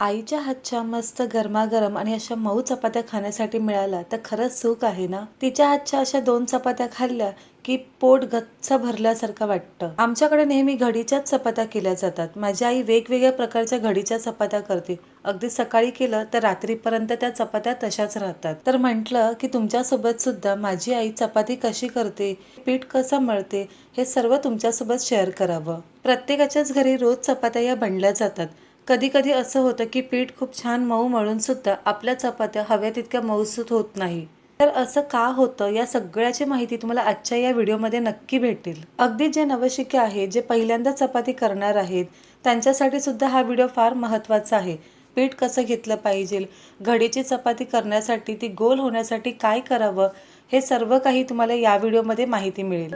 आईच्या हातच्या मस्त गरमागरम आणि अशा मऊ चपात्या खाण्यासाठी मिळाल्या तर खरंच सुख आहे ना? तिच्या हातच्या अशा दोन चपात्या खाल्ल्या की पोट गच्च भरल्यासारखं वाटतं. आमच्याकडे नेहमी घडीच्याच चपात्या केल्या जातात. माझी आई वेगवेगळ्या प्रकारच्या घडीच्या चपात्या करते. अगदी सकाळी केलं तर रात्रीपर्यंत त्या चपात्या तशाच राहतात. तर म्हटलं की तुमच्यासोबत सुद्धा माझी आई चपाती कशी करते पीठ कसं मळते हे सर्व तुमच्यासोबत शेअर करावं. प्रत्येकाच्याच घरी रोज चपात्या या बनल्या जातात. कधी कधी असं होतं की पीठ खूप छान मऊ मळून सुद्धा आपल्या चपात्या हव्या तितक्या मऊसूत होत नाही. तर असं का होतं? या सगळ्याची माहिती तुम्हाला आजच्या या व्हिडिओमध्ये नक्की भेटेल. अगदी जे नवशिके आहेत जे पहिल्यांदा चपाती करणार आहेत त्यांच्यासाठी सुद्धा हा व्हिडिओ फार महत्त्वाचा आहे. पीठ कसं घेतलं पाहिजे? घडीची चपाती करण्यासाठी ती गोल होण्यासाठी काय करावं? हे सर्व काही तुम्हाला या व्हिडिओमध्ये माहिती मिळेल.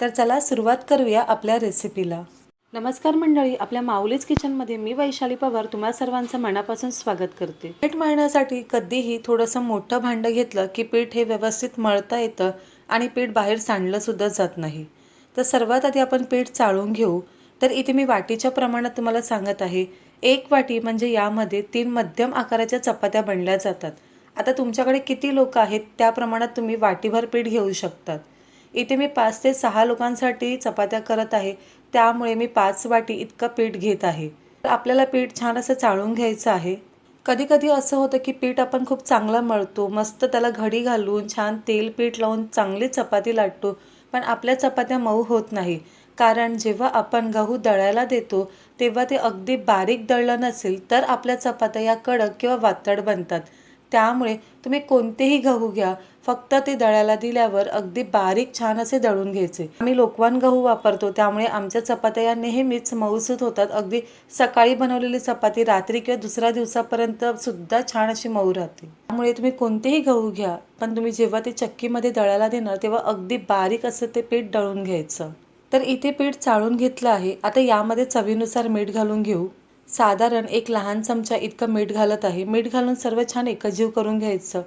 तर चला सुरुवात करूया आपल्या रेसिपीला नमस्कार मंडळी आपल्या माऊलीच किचनमध्ये मी वैशाली पवार तुम्हा सर्वांचं मनापासून स्वागत करते. पीठ मळण्यासाठी कधीही थोडंसं मोठं भांडं घेतलं की पीठ हे व्यवस्थित मळता येतं आणि पीठ बाहेर सांडलं सुद्धा जात नाही. तर सर्वात आधी आपण पीठ चाळून घेऊ. तर इथे मी वाटीच्या प्रमाणात तुम्हाला सांगत आहे एक वाटी म्हणजे यामध्ये तीन मध्यम आकाराच्या चपात्या बनल्या जातात. आता तुमच्याकडे किती लोक आहेत त्या प्रमाणात तुम्ही वाटीभर पीठ घेऊ शकतात. इथे मी पाच ते सहा लोकांसाठी चपात्या करत आहे. त्यामुळे मी पाच वाटी इतकं पीठ घेत आहे. तर आपल्याला पीठ छान असं चाळून घ्यायचं आहे. कधी कधी असं होतं की पीठ आपण खूप चांगलं मळतो मस्त त्याला घडी घालून छान तेल पीठ लावून चांगली चपाती लाटतो पण आपल्या चपात्या मऊ होत नाही. कारण जेव्हा आपण गहू दळायला देतो तेव्हा ते अगदी बारीक दळलं नसेल तर आपल्या चपात्या या कडक किंवा वातड बनतात. त्यामुळे तुम्ही कोणतेही गहू घ्या. फक्त ते दळायला दिल्यावर अगदी बारीक छान असे दळून घ्यायचे. आम्ही लोकवान गहू वापरतो. त्यामुळे आमच्या चपात्या या नेहमीच मऊसूत होतात. अगदी सकाळी बनवलेली चपाती रात्री किंवा दुसऱ्या दिवसापर्यंत सुद्धा छान अशी मऊ राहते. त्यामुळे तुम्ही कोणतेही गहू घ्या. पण तुम्ही जेव्हा ते चक्कीमध्ये दळायला देणार तेव्हा अगदी बारीक असं ते पीठ दळून घ्यायचं. तर इथे पीठ चाळून घेतलं आहे. आता यामध्ये चवीनुसार मीठ घालून घेऊ. साधारण एक लहान चमचा इतकं मीठ घालत आहे. मीठ घालून सर्व छान एकजीव करून घ्यायचं.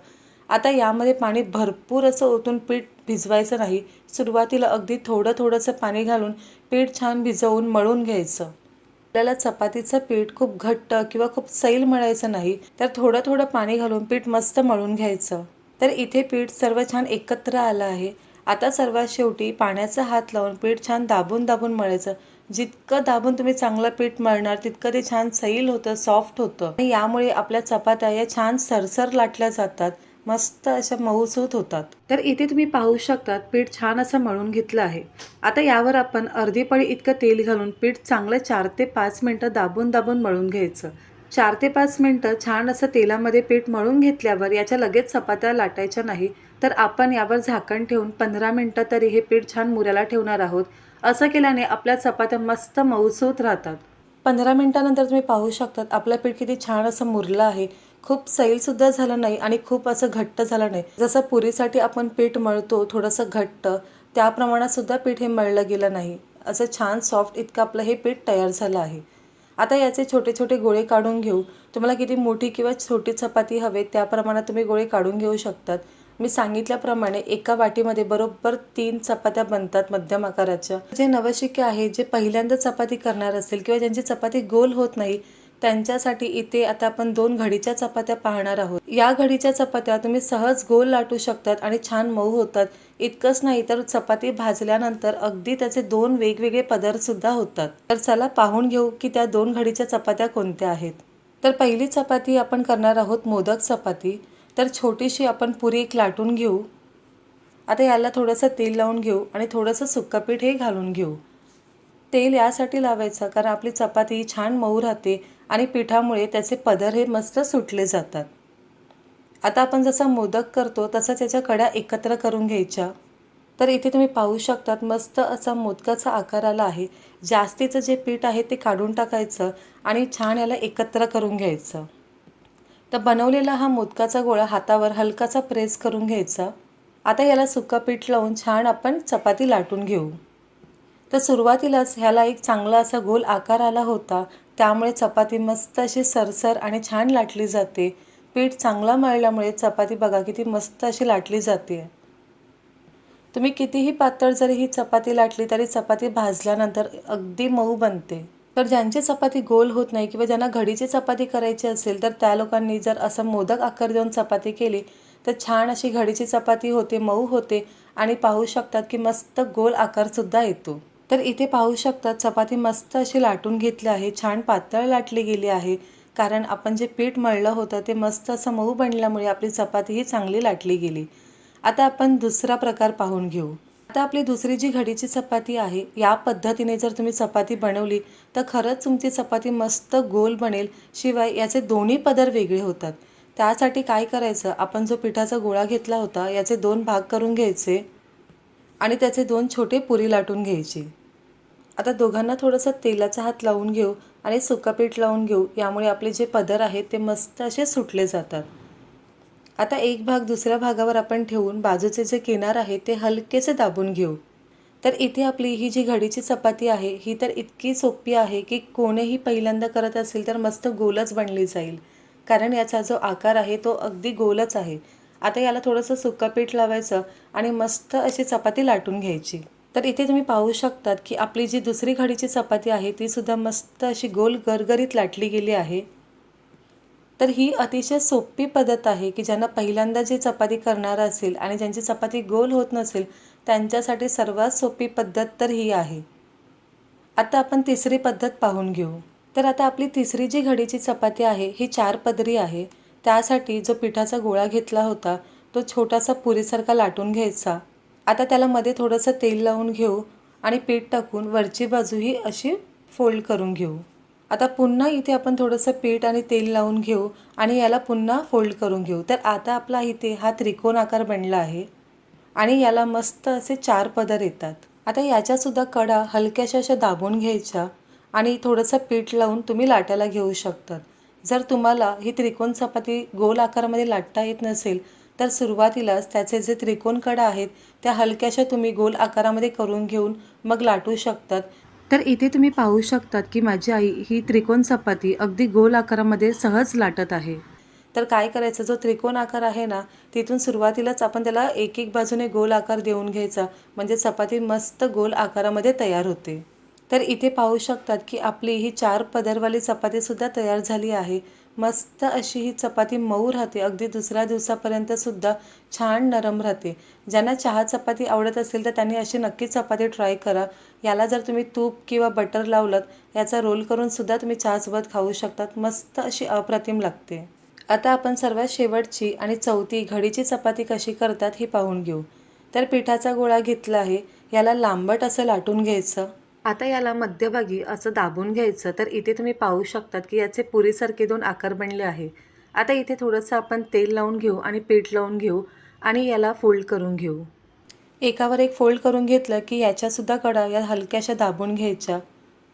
आता यामध्ये पाणी भरपूर असं ओतून पीठ भिजवायचं नाही. सुरुवातीला अगदी थोडं थोडंसं पाणी घालून पीठ छान भिजवून मळून घ्यायचं. आपल्याला चपातीचं पीठ खूप घट्ट किंवा खूप सैल मळायचं नाही तर थोडं थोडं पाणी घालून पीठ मस्त मळून घ्यायचं. तर इथे पीठ सर्व छान एकत्र आलं आहे. आता सर्वात शेवटी पाण्याचा हात लावून पीठ छान दाबून दाबून मळायचं. जितकं दाबून तुम्ही चांगलं पीठ मळणार तितकं ते छान सैल होतं सॉफ्ट होतं. आणि यामुळे आपल्या चपात्या या छान सरसर लाटल्या जातात. मस्त अशा मऊसूत होतात. तर इथे तुम्ही पाहू शकतात पीठ छान असं मळून घेतलं आहे. आता यावर आपण अर्धी पळी इतकं तेल घालून पीठ चांगलं चार ते पाच मिनटं दाबून दाबून मळून घ्यायचं. चार ते पाच मिनटं छान असं तेलामध्ये पीठ मळून घेतल्यावर याच्या लगेच चपात्या लाटायच्या नाही तर आपण यावर झाकण ठेवून पंधरा मिनटं तरी हे पीठ छान मुऱ्याला ठेवणार आहोत. असं केल्याने आपल्या चपात्या मस्त मऊसूत राहतात. पंधरा मिनटानंतर तुम्ही पाहू शकतात आपलं पीठ किती छान असं मुरलं आहे. खूप सैलसुद्धा झालं नाही आणि खूप असं घट्ट झालं नाही. जसं पुरीसाठी आपण पीठ मळतो थोडंसं घट्ट त्या सुद्धा पीठ हे मळलं गेलं नाही. असं छान सॉफ्ट इतकं आपलं हे पीठ तयार झालं आहे. आता याचे छोटे छोटे गोळे काढून घेऊ. तुम्हाला किती मोठी किंवा छोटी चपाती हवे त्या प्रमाणात तुम्ही गोळे काढून घेऊ शकतात. मी सांगितल्याप्रमाणे एका वाटीमध्ये बरोबर तीन चपात्या बनतात मध्यम आकाराच्या. जे नवशिके आहे जे पहिल्यांदा चपाती करणार असेल किंवा ज्यांची चपाती गोल होत नाही त्यांच्यासाठी इथे आता आपण दोन घडीच्या चपात्या पाहणार आहोत. या घडीच्या चपात्या तुम्ही सहज गोल लाटू शकतात आणि छान मऊ होतात. इतकंच नाही तर चपाती भाजल्यानंतर अगदी त्याचे दोन वेगवेगळे पदार्थ सुद्धा होतात. तर चला पाहून घेऊ की त्या दोन घडीच्या चपात्या कोणत्या आहेत. तर पहिली चपाती आपण करणार आहोत मोदक चपाती. तर छोटीशी आपण पुरी एक लाटून घेऊ. आता याला थोडंसं तेल लावून घेऊ आणि थोडंसं सुक्कापीठ हे घालून घेऊ. तेल यासाठी लावायचं कारण आपली चपाती छान मऊ राहते. आणि पिठामुळे त्याचे पदर हे मस्त सुटले जातात. आता आपण जसा मोदक करतो तसा त्याच्या कड्या एकत्र करून घ्यायच्या. तर इथे तुम्ही पाहू शकतात मस्त असा मोदकाचा आकार आला आहे. जास्तीचं जे पीठ आहे ते काढून टाकायचं आणि छान याला एकत्र करून घ्यायचं. तर बनवलेला हा मोदकाचा गोळा हातावर हलकासा प्रेस करून घ्यायचा. आता याला सुक्का पीठ लावून छान आपण चपाती लाटून घेऊ. तर सुरुवातीलाच ह्याला एक चांगला असा गोल आकार आला होता. त्यामुळे चपाती मस्त अशी सरसर आणि छान लाटली जाते. पीठ चांगला मळल्यामुळे चपाती बघा किती मस्त अशी लाटली जाते. तुम्ही कितीही पातळ जरी ही चपाती लाटली तरी चपाती भाजल्यानंतर अगदी मऊ बनते. तर ज्यांची चपाती गोल होत नाही किंवा ज्यांना घडीची चपाती करायची असेल तर त्या लोकांनी जर असं मोदक आकार देऊन चपाती केली तर छान अशी घडीची चपाती होते मऊ होते आणि पाहू शकतात की मस्त गोल आकारसुद्धा येतो. तर इथे पाहू शकतात चपाती मस्त अशी लाटून घेतली आहे. छान पातळ लाटली गेली आहे. कारण आपण जे पीठ मळलं होतं ते मस्त असं मऊ बनल्यामुळे आपली चपातीही चांगली लाटली गेली. आता आपण दुसरा प्रकार पाहून घेऊ. आता आपली दुसरी जी घडीची चपाती आहे या पद्धतीने जर तुम्ही चपाती बनवली तर खरंच तुमची चपाती मस्त गोल बनेल. शिवाय याचे दोन्ही पदर वेगळे होतात. त्यासाठी काय करायचं? आपण जो पिठाचा गोळा घेतला होता याचे दोन भाग करून घ्यायचे आणि त्याचे दोन छोटे पुरी लाटून घ्यायची. आता दोघांना थोडंसं तेलाचा हात लावून घेऊ आणि सुकापीठ लावून घेऊ. यामुळे आपले जे पदर आहेत ते मस्त असे सुटले जातात. आता एक भाग दुसऱ्या भागावर आपण ठेवून बाजूचे जे किनार आहे ते हलकेसे दाबून घेऊ. तर इथे आपली ही जी घडीची चपाती आहे ही तर इतकी सोपी आहे की कोणीही पहिल्यांदा करत असेल तर मस्त गोलच बनली जाईल. कारण याचा जो आकार आहे तो अगदी गोलच आहे. आता याला थोडंसं सुक्का पीठ लावायचं आणि मस्त अशी चपाती लाटून घ्यायची. तर इथे तुम्ही पाहू शकतात की आपली जी दुसरी घडीची चपाती आहे ती सुद्धा मस्त अशी गोल गरगरीत लाटली गेली आहे. तर ही अतिशय सोपी पद्धत आहे की ज्यांना पहिल्यांदा जी चपाती करणार असेल आणि ज्यांची चपाती गोल होत नसेल त्यांच्यासाठी सर्वात सोपी पद्धत तर ही आहे. आता आपण तिसरी पद्धत पाहून घेऊ. तर आता आपली तिसरी जी घडीची चपाती आहे ही चार पदरी आहे. त्यासाठी जो पिठाचा गोळा घेतला होता तो छोटासा पुरीसारखा लाटून घ्यायचा. आता त्याला मध्ये थोडंसं तेल लावून घेऊ आणि पीठ टाकून वरची बाजू ही अशी फोल्ड करून घेऊ. आता पुन्हा इथे आपण थोडंसं पीठ आणि तेल लावून घेऊ आणि याला पुन्हा फोल्ड करून घेऊ. तर आता आपला इथे हा त्रिकोण आकार बनला आहे आणि याला मस्त असे चार पदर येतात. आता याच्यासुद्धा कडा हलक्याशा अशा दाबून घ्यायच्या आणि थोडंसं पीठ लावून तुम्ही लाटायला घेऊ शकतात. जर तुम्हाला ही त्रिकोण चपाती गोल आकारामध्ये लाटता येत नसेल तर सुरुवातीलाच त्याचे जे त्रिकोण कडा आहेत त्या हलक्याशा तुम्ही गोल आकारामध्ये करून घेऊन मग लाटू शकतात. तर इथे तुम्ही पाहू शकतात की माझी आई ही त्रिकोण चपाती अगदी गोल आकारामध्ये सहज लाटत आहे. तर काय करायचं? जो त्रिकोण आकार आहे ना तिथून सुरुवातीलाच आपण त्याला एक एक बाजूने गोल आकार देऊन घ्यायचा म्हणजे चपाती मस्त गोल आकारामध्ये तयार होते. तर इथे पाहू शकतात की आपली ही चार पदरवाली चपातीसुद्धा तयार झाली आहे. मस्त अशी ही चपाती मऊ राहते. अगदी दुसऱ्या दिवसापर्यंत सुद्धा छान नरम राहते. ज्यांना चहा चपाती आवडत असेल तर त्यांनी अशी नक्की चपाती ट्राय करा. याला जर तुम्ही तूप किंवा बटर लावलं याचा रोल करून सुद्धा तुम्ही चहासोबत खाऊ शकतात. मस्त अशी अप्रतिम लागते. आता आपण सर्वात शेवटची आणि चौथी घडीची चपाती कशी करतात हे पाहून घेऊ. तर पिठाचा गोळा घेतला आहे. याला लांबट असं लाटून घ्यायचं. आता याला मध्यभागी असं दाबून घ्यायचं तर इथे तुम्ही पाहू शकतात की याचे पुरीसारखे दोन आकार बनले आहे. आता इथे थोडंसं आपण तेल लावून घेऊ आणि पीठ लावून घेऊ आणि याला फोल्ड करून घेऊ. एकावर एक फोल्ड करून घेतलं की याच्यासुद्धा कडा या हलक्याशा दाबून घ्यायच्या.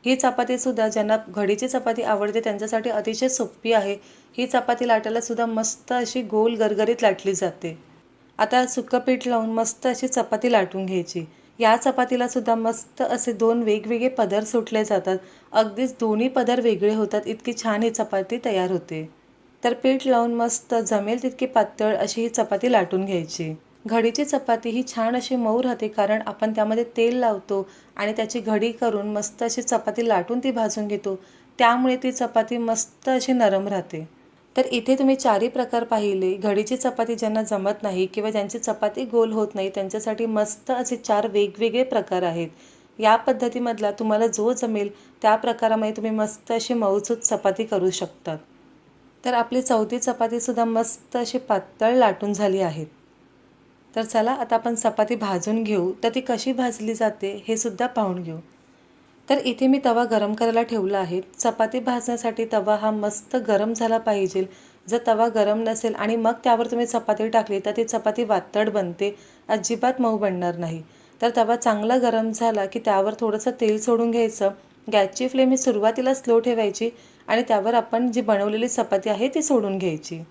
ही चपातीसुद्धा ज्यांना घडीची चपाती आवडते त्यांच्यासाठी अतिशय सोपी आहे. ही चपाती लाटायलासुद्धा मस्त अशी गोल गरगरीत लाटली जाते. आता सुकं पीठ लावून मस्त अशी चपाती लाटून घ्यायची. या चपातीला सुद्धा मस्त असे दोन वेगवेगळे पदर सुटले जातात. अगदीच दोन्ही पदर वेगळे होतात इतकी छान ही चपाती तयार होते. तर पीठ लावून मस्त जमेल तितकी पातळ अशी ही चपाती लाटून घ्यायची. घडीची चपाती ही छान अशी मऊ राहते कारण आपण त्यामध्ये तेल लावतो आणि त्याची घडी करून मस्त अशी चपाती लाटून ती भाजून घेतो. त्यामुळे ती चपाती मस्त अशी नरम राहते. तर इथे तुम्ही चारही प्रकार पाहिले. घडीची चपाती ज्यांना जमत नाही किंवा ज्यांची चपाती गोल होत नाही त्यांच्यासाठी मस्त असे चार वेगवेगळे प्रकार आहेत. या पद्धतीमधला तुम्हाला जो जमेल त्या प्रकारामध्ये तुम्ही मस्त अशी मऊसूत चपाती करू शकतात. तर आपली चौथी चपातीसुद्धा मस्त अशी पातळ लाटून झाली आहेत तर चला आता आपण चपाती भाजून घेऊ. तर ती कशी भाजली जाते हे सुद्धा पाहून घेऊ. तर इथे मी तवा गरम करायला ठेवला आहे. चपाती भाजण्यासाठी तवा हा मस्त गरम झाला पाहिजे. जर तवा गरम नसेल आणि मग त्यावर तुम्ही चपाती टाकली तर ती चपाती वातड बनते. अजिबात मऊ बनणार नाही. तर तवा चांगला गरम झाला की त्यावर थोडंसं तेल सोडून घ्यायचं. गॅसची फ्लेम ही सुरुवातीला स्लो ठेवायची आणि त्यावर आपण जी बनवलेली चपाती आहे ती सोडून घ्यायची.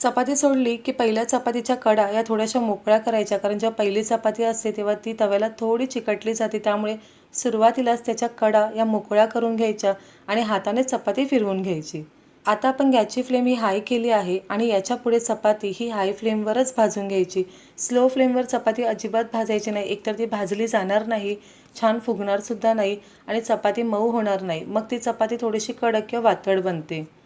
चपाती सोडली की पहिल्या चपातीच्या कडा या थोड्याशा मोकळ्या करायच्या. कारण जेव्हा पहिली चपाती असते तेव्हा ती तव्याला थोडी चिकटली जाते. त्यामुळे सुरुवातीलाच त्याच्या कडा या मोकळ्या करून घ्यायच्या आणि हाताने चपाती फिरवून घ्यायची. आता आपण गॅसची फ्लेम ही हाय केली आहे आणि याच्यापुढे चपाती ही हाय फ्लेमवरच भाजून घ्यायची. स्लो फ्लेमवर चपाती अजिबात भाजायची नाही. एकतर ती भाजली जाणार नाही छान फुगणारसुद्धा नाही आणि चपाती मऊ होणार नाही. मग ती चपाती थोडीशी कडक किंवा वातड बनते.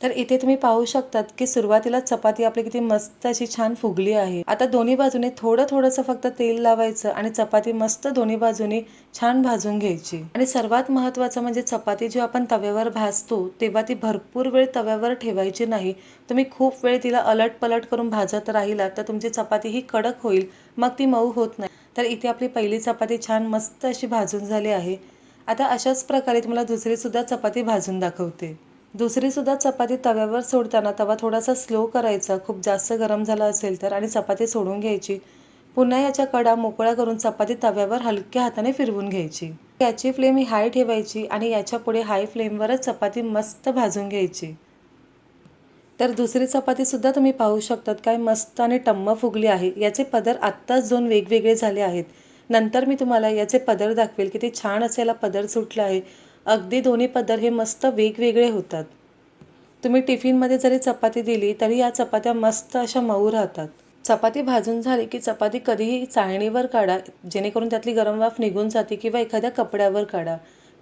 तर इथे तुम्ही पाहू शकतात की सुरुवातीला चपाती आपली किती मस्त अशी छान फुगली आहे. आता दोन्ही बाजूने थोडं थोडंसं फक्त तेल लावायचं आणि चपाती मस्त दोन्ही बाजूने छान भाजून घ्यायची. आणि सर्वात महत्त्वाचं म्हणजे चपाती जेव्हा आपण तव्यावर भाजतो तेव्हा ती भरपूर वेळ तव्यावर ठेवायची नाही. तुम्ही खूप वेळ तिला अलट पलट करून भाजत राहिला तर तुमची चपाती ही कडक होईल मग ती मऊ होत नाही. तर इथे आपली पहिली चपाती छान मस्त अशी भाजून झाली आहे. आता अशाच प्रकारे तुम्हाला दुसरीसुद्धा चपाती भाजून दाखवते. दुसरीसुद्धा चपाती तव्यावर सोडताना तवा थोडासा स्लो करायचा. खूप जास्त गरम झाला असेल तर आणि चपाती सोडून घ्यायची. पुन्हा याच्या कडा मोकळ्या करून चपाती तव्यावर हलक्या हाताने फिरवून घ्यायची. याची फ्लेम ही हाय ठेवायची आणि याच्यापुढे हाय फ्लेमवरच चपाती मस्त भाजून घ्यायची. तर दुसरी चपातीसुद्धा तुम्ही पाहू शकतात काय मस्त आणि टम्म फुगली आहे. याचे पदर आत्ताच दोन वेगवेगळे झाले आहेत. नंतर मी तुम्हाला याचे पदर दाखवेल किती छान असे याला पदर सुटलं आहे. अगदी दोन्ही पदर हे मस्त वेगवेगळे होतात. तुम्ही टिफिनमध्ये जरी चपाती दिली तरी या चपात्या मस्त अशा मऊ राहतात. चपाती भाजून झाली की चपाती कधीही चाळणीवर काढा जेणेकरून त्यातली गरम वाफ निघून जाते किंवा एखाद्या कपड्यावर काढा.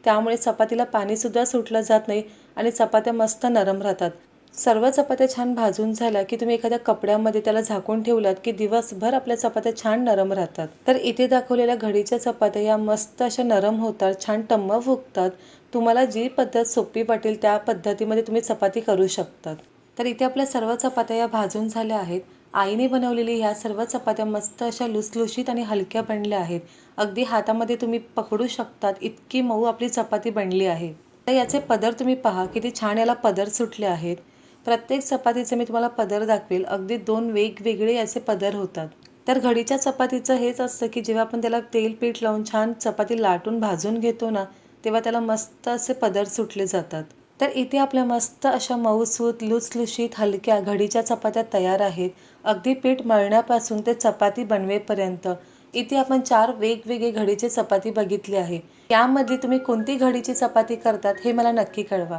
त्यामुळे चपातीला पाणीसुद्धा सुटलं जात नाही आणि चपात्या मस्त नरम राहतात. सर्व चपात्या छान भाजून झाल्या की तुम्ही एखाद्या कपड्यामध्ये त्याला झाकून ठेवलात की दिवसभर आपल्या चपात्या छान नरम राहतात. तर इथे दाखवलेल्या घडीच्या चपात्या या मस्त अशा नरम होतात छान टम्म फुगतात. तुम्हाला जी पद्धत सोपी वाटेल त्या पद्धतीमध्ये तुम्ही चपाती करू शकतात. तर इथे आपल्या सर्व चपात्या या भाजून झाल्या आहेत. आईने बनवलेली ह्या सर्व चपात्या मस्त अशा लुसलुशीत आणि हलक्या बनल्या आहेत. अगदी हातामध्ये तुम्ही पकडू शकतात इतकी मऊ आपली चपाती बनली आहे. तर याचे पदर तुम्ही पहा किती छान याला पदर सुटले आहेत. प्रत्येक चपातीचे मी तुम्हाला पदर दाखवेल. अगदी दोन वेगवेगळे याचे पदर होतात. तर घडीच्या चपातीचं हेच असतं की जेव्हा आपण त्याला तेल पीठ लावून छान चपाती लाटून भाजून घेतो ना तेव्हा त्याला मस्त असे पदर सुटले जातात. तर इथे आपल्या मस्त अशा मऊसूत लुसलुशीत हलक्या घडीच्या चपात्या तयार आहेत. अगदी पीठ मळण्यापासून ते चपाती बनवेपर्यंत. इथे आपण चार वेगवेगळे घडीचे चपाती बघितली आहे. यामध्ये तुम्ही कोणती घडीची चपाती करतात हे मला नक्की कळवा.